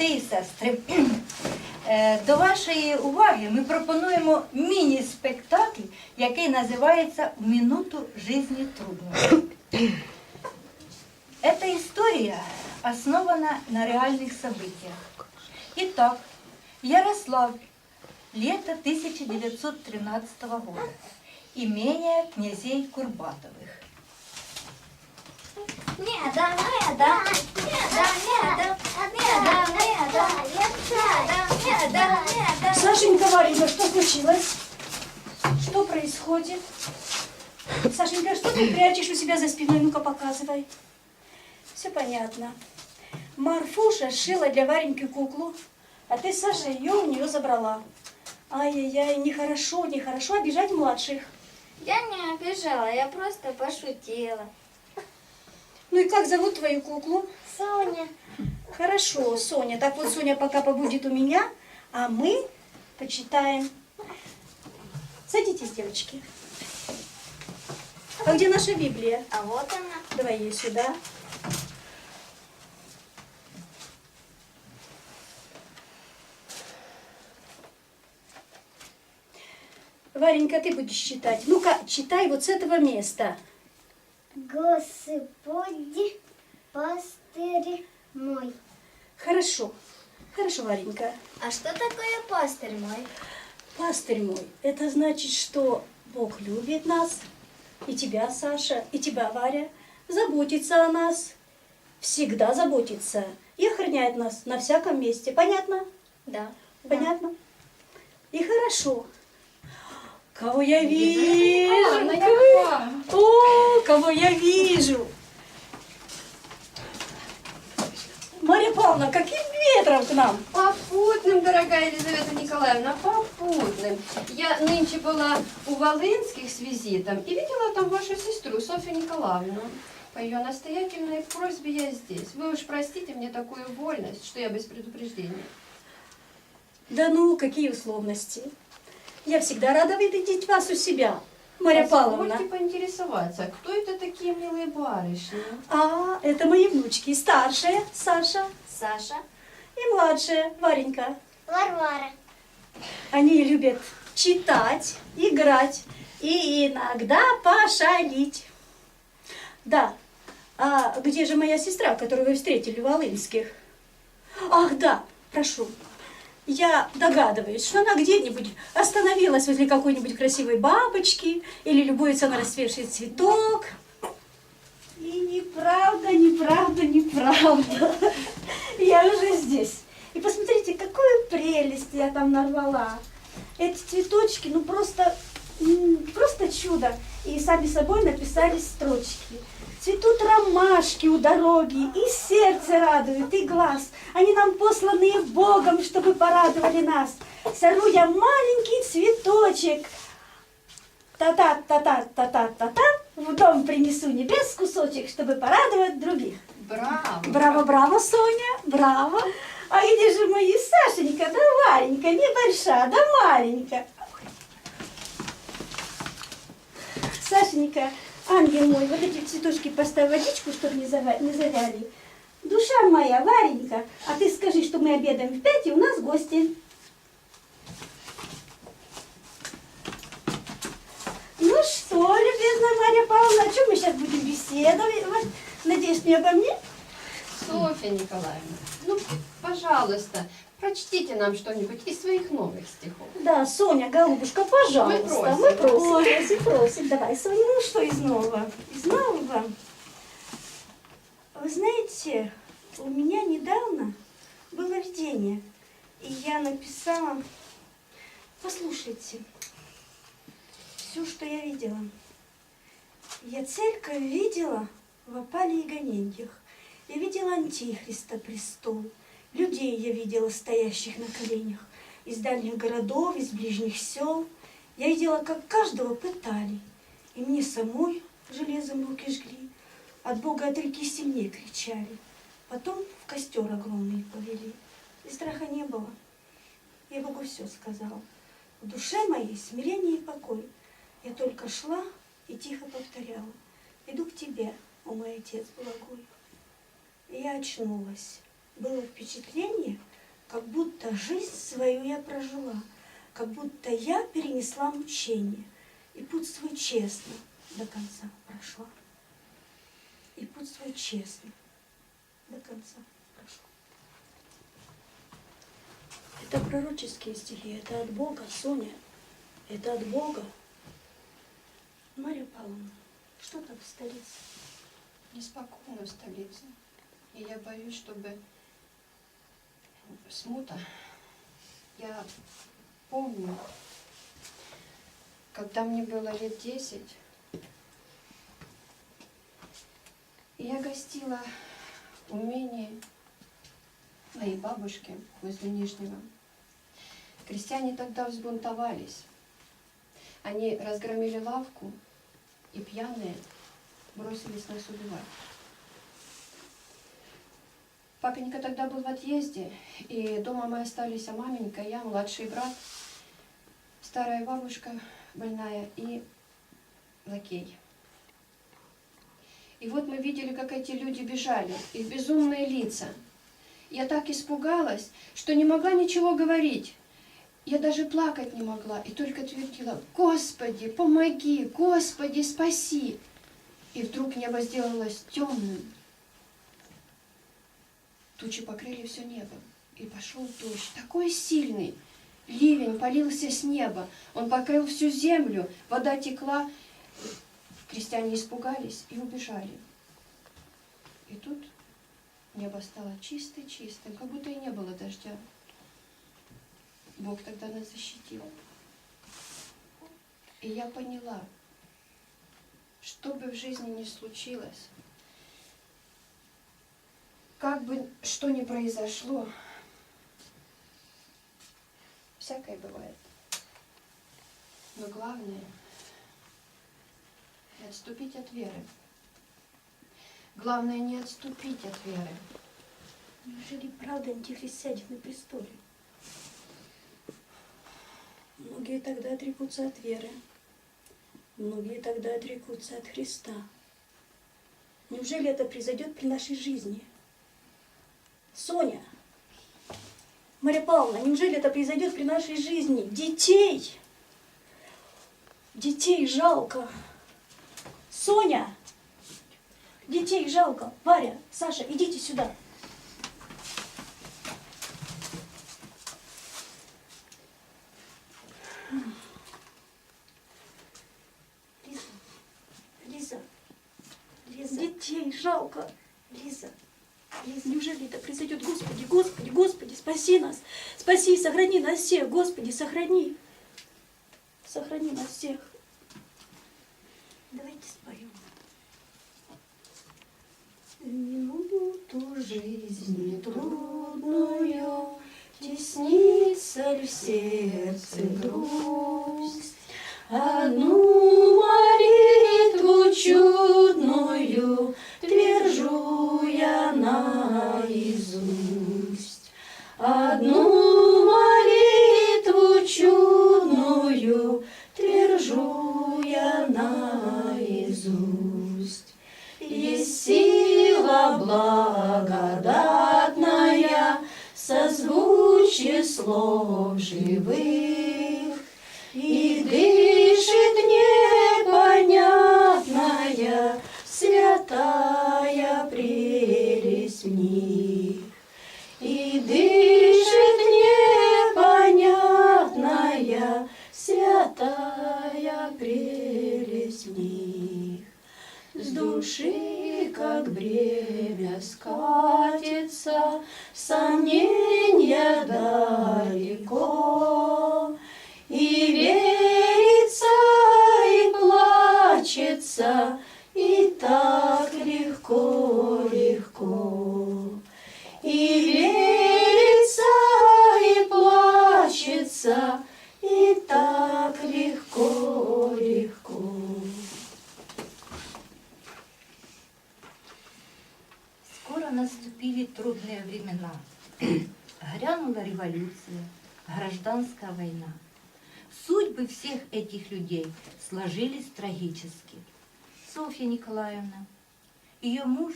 брати і сестри, е, до вашої уваги ми пропонуємо міні-спектакль, який називається «В минуту жизни трудно». Эта история основана на реальных событиях. Итак, Ярославль, лето 1913 года, имение князей Курбатовых. Меда, меда, меда, меда, Сашенька, Варенька, что случилось? Что происходит? Сашенька, что ты прячешь у себя за спиной? Ну-ка, показывай. Все понятно. Марфуша сшила для Вареньки куклу, а ты, Саша, ее у нее забрала. Ай-яй-яй, нехорошо, нехорошо обижать младших. Я не обижала, я просто пошутила. Ну и как зовут твою куклу? Соня. Хорошо, Соня. Так вот, Соня пока побудет у меня, а мы почитаем. Садитесь, девочки. А где наша Библия? А вот она. Давай ее сюда. Варенька, ты будешь читать. Ну-ка, читай вот с этого места. Господи, пастырь мой. Хорошо. Хорошо, Варенька. А что такое пастырь мой? Пастырь мой, это значит, что Бог любит нас, и тебя, Саша, и тебя, Варя, заботится о нас, всегда заботится и охраняет нас на всяком месте. Понятно? Да. Понятно? И хорошо. Кого я вижу? О, кого я вижу? Марья Павловна, каким ветром к нам? Попутным, дорогая Елизавета Николаевна, попутным. Я нынче была у Волынских с визитом и видела там вашу сестру Софью Николаевну. По ее настоятельной просьбе я здесь. Вы уж простите мне такую вольность, что я без предупреждения. Да ну, какие условности. Я всегда рада видеть вас у себя, Марья Павловна. Позвольте поинтересоваться, кто это такие милые барышни? А, это мои внучки. Старшая Саша Саша. и младшая Варенька. Варвара. Они любят читать, играть и иногда пошалить. Да. А где же моя сестра, которую вы встретили в Волынских? Ах, да, прошу. Я догадываюсь, что она где-нибудь остановилась возле какой-нибудь красивой бабочки или любуется на расцветший цветок. И неправда, неправда, неправда. Я уже здесь. И посмотрите, какую прелесть я там нарвала. Эти цветочки, ну просто, просто чудо. И сами собой написались строчки. Цветут ромашки у дороги, и сердце радует, и глаз. Они нам посланные Богом, чтобы порадовали нас. Сорву я маленький цветочек. Та-та-та-та-та-та-та-та. В дом принесу небес кусочек, чтобы порадовать других. Браво! Браво, браво, Соня, браво. А где же мои Сашенька, да Варенька, небольшая, да маленькая. Сашенька, ангел мой, вот эти цветочки поставь водичку, чтобы не, не завяли. Душа моя, Варенька, а ты скажи, что мы обедаем в пять, и у нас гости. Ну что, любезная Марья Павловна, о чем мы сейчас будем беседовать? Надеюсь, не обо мне? Софья Николаевна, ну, пожалуйста, прочтите нам что-нибудь из своих новых стихов. Да, Соня, голубушка, пожалуйста. просим. Мы просим, просим, просим. Давай, Соня, ну что из нового? Из нового? Вы знаете, у меня недавно было видение, и я написала, послушайте, все, что я видела. Я церковь видела в опале и гонениях. Я видела антихриста престол. Людей я видела стоящих на коленях. Из дальних городов, из ближних сел. Я видела, как каждого пытали. И мне самой железом руки жгли. От Бога от реки сильнее кричали. Потом в костер огромный повели. И страха не было. Я Богу все сказала. В душе моей смирение и покой. Я только шла и тихо повторяла. Иду к тебе, о мой Отец благой. И я очнулась. Было впечатление, как будто жизнь свою я прожила, как будто я перенесла мучение, и путь свой честно до конца прошла. И путь свой честно до конца прошла. Это пророческие стихи, это от Бога, Соня, это от Бога. Марья Павловна, что там в столице? Неспокойно в столице. И я боюсь, чтобы смута. Я помню, когда мне было лет десять, я гостила у Мени моей бабушки возле Нижнего. Крестьяне тогда взбунтовались. Они разгромили лавку и пьяные бросились нас убивать. Папенька тогда был в отъезде, и дома мы остались, а маменька, я, младший брат, старая бабушка больная и лакей. И вот мы видели, как эти люди бежали, их безумные лица. Я так испугалась, что не могла ничего говорить. Я даже плакать не могла и только твердила, «Господи, помоги! Господи, спаси!» И вдруг небо сделалось темным. Тучи покрыли все небо. И пошел дождь, такой сильный. Ливень полился с неба. Он покрыл всю землю. Вода текла. Крестьяне испугались и убежали. И тут небо стало чистым-чистым, как будто и не было дождя. Бог тогда нас защитил. И я поняла, что бы в жизни ни случилось, как бы что ни произошло, всякое бывает. Но главное отступить от веры. Главное не отступить от веры. Неужели правда антихрист сядет на престоле? Многие тогда отрекутся от веры. Многие тогда отрекутся от Христа. Неужели это произойдет при нашей жизни? Соня, Марья Павловна, неужели это произойдет при нашей жизни? Детей! Детей жалко. Соня! Детей жалко. Варя, Саша, идите сюда. Лиза, Лиза, Лиза. Детей жалко. Лиза, Лиза. Неужели это произойдет? Господи, Господи, Господи, спаси нас. Спаси, сохрани нас всех. Господи, сохрани. Сохрани нас всех. Давайте споем. Минуту жизни трудную Теснится в сердце грусть? Одну слов живых, И дышит непонятная Святая прелесть в них. И дышит непонятная Святая прелесть в них. С души, как бремя, скатится Сомнения далеко, И верится, и плачется, И так трудные времена. Грянула революция, гражданская война. Судьбы всех этих людей сложились трагически. Софья Николаевна, ее муж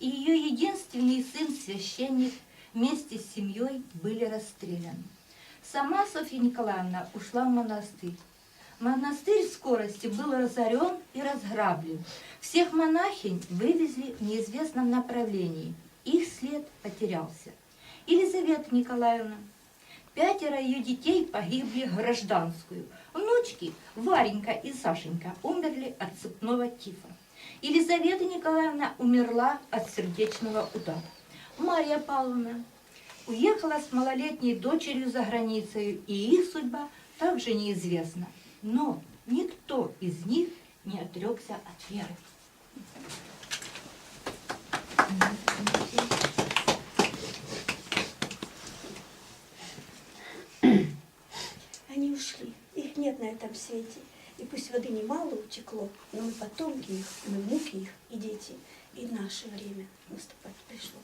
и ее единственный сын священник вместе с семьей были расстреляны. Сама Софья Николаевна ушла в монастырь. Монастырь в скорости был разорен и разграблен. Всех монахинь вывезли в неизвестном направлении. Их след потерялся. Елизавета Николаевна. Пятеро ее детей погибли гражданскую. Внучки Варенька и Сашенька умерли от цепного тифа. Елизавета Николаевна умерла от сердечного удара. Мария Павловна уехала с малолетней дочерью за границей, и их судьба также неизвестна. Но никто из них не отрекся от веры. Они ушли, их нет на этом свете. И пусть воды немало утекло, но мы потомки их, мы внуки их и дети. И наше время наступать пришло.